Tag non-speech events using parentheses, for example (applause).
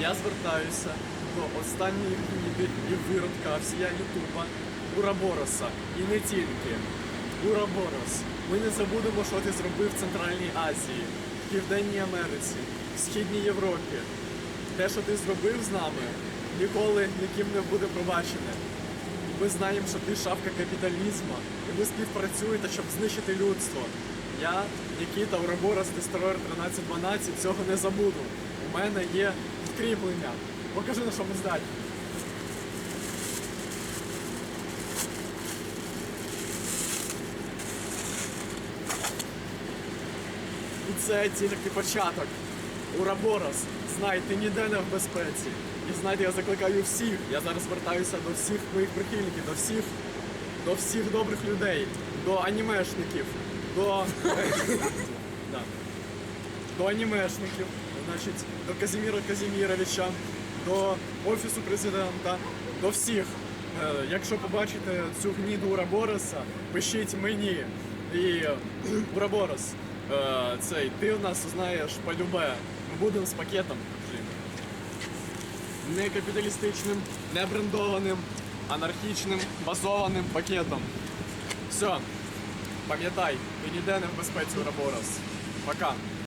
Я звертаюся до останньої гніди і виродка всія Ютуба Урабороса. І не тільки. Ураборос. Ми не забудемо, що ти зробив в Центральній Азії, в Південній Америці, Східній Європі. Те, що ти зробив з нами, ніколи ніким не буде пробачене. Ми знаємо, що ти шапка капіталізму, і ми співпрацюєте, щоб знищити людство. Я, Нікіта Ураборос, Дестройер 1312, цього не забуду. У мене є підкріплення. Покажи, на що ми здатні. І це тільки початок. Ураборос, знай, ти ніде не в безпеці. І знаєте, я закликаю всіх. Я зараз звертаюся до всіх моїх прихильників, до всіх, до всіх добрих людей, до анімешників, до, (laughs) да. до анімешників, значить, до Казіміра Казіміровича, до Офісу президента, до всіх. Е, Якщо побачите цю гніду Урабороса, пишіть мені. І (clears throat) Ураборос, е, цей, ти в нас знаєш полюбе. Ми будемо з пакетом. Не капіталістичним, не брендованим, анархічним, базованим пакетом. Все. Пам'ятай, ти ніде не в безпеці Ураборос. Пока.